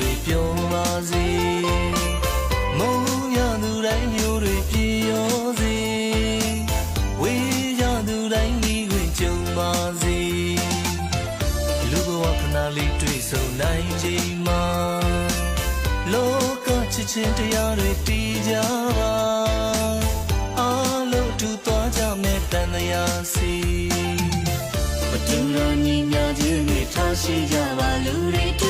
တိုင်းဘဝတွေပြုံးပါစေမုန်းရသူတိုင်းမျိုးတွေပြေရောစေဝေးရသူတိုင်းမိခွင့်ကြုံပါစေလူဘဝခဏလေးတွေ့ဆုံနိုင်ချိန်မှာလောကချစ်ချင်းတရားတွေတည်ကြပါအားလုံးထူသွားကြမဲ့တန်တရားစီမတူတော့ညီညာခြင်းတွေထားရှိကြပါလူတွေတူတူတွေ့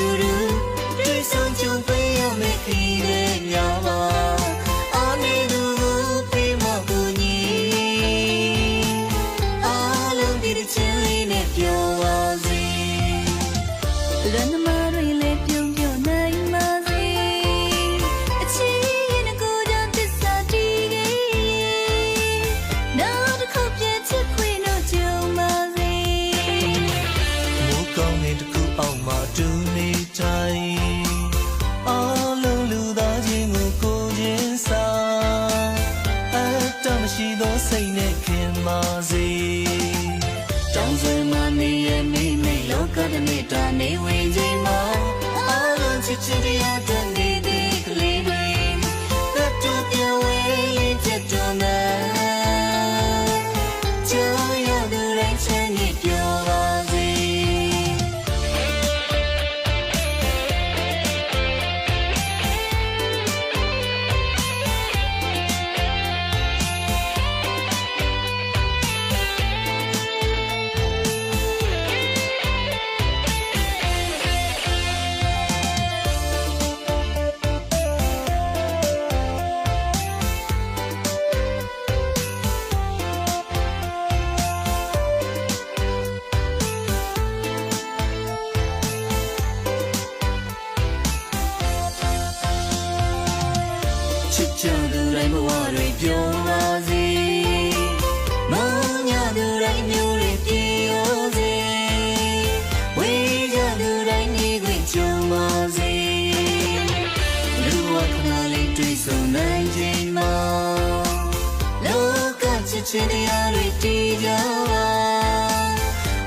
ရှိသောစိတ်နဲ့ခင်ပါစေတောင်းဆွေမနေရဲ့မိမိလောကတမေတ္တာနေဝင်ချိန်မှာအားလုံးချစ်ချစ်တရားတန်နေသည်ကလေးတွေသတ်တူပြောင်းဝဲရင်ချက်တော်မယ်ကြောက်ရသူတိုင်းချမ်းမြေပြော တိုင်းဘဝတွေပြောပါစေမောင်ညသူတိုင်းမျိုးတွေပြေရောစေဝေးကြသူတိုင်းနေခွင့်ကြုံပါစေလူဝခဏလေးတွေ့ဆုံနိုင်ချိန်မှာလောကချစ်ချင်းတရားတွေတည်ကြပါ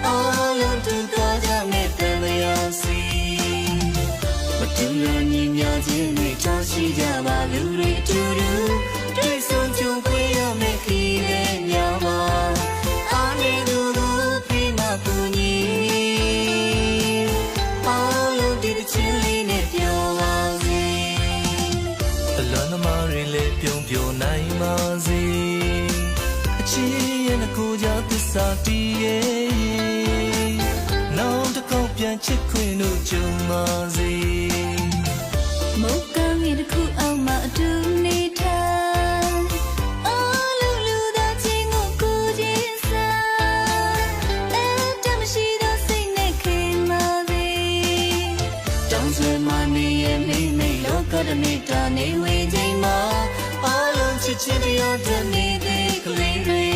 အားလုံးတူသွားကြမဲ့တန်တရားစီမတူရညီများခြင်းတွေထားရှိကြပါလူတွေတူတူ အလွန်သမားတွေလည်းပြုံးပြနိုင်ပါစေအချီးရဲ့ကိုကြောင့်သစ္စာတည်ရဲ့နောက်တစ်ခေါက်ပြန်ချစ်ခွင့်တို့ကြုံပါစေ နေရဲ့မိမိလောကတမေတ္တာနေဝေချိန်မှာအားလုံးချစ်ချင်းတရားတည်းနေတဲ့ကလေးတွေ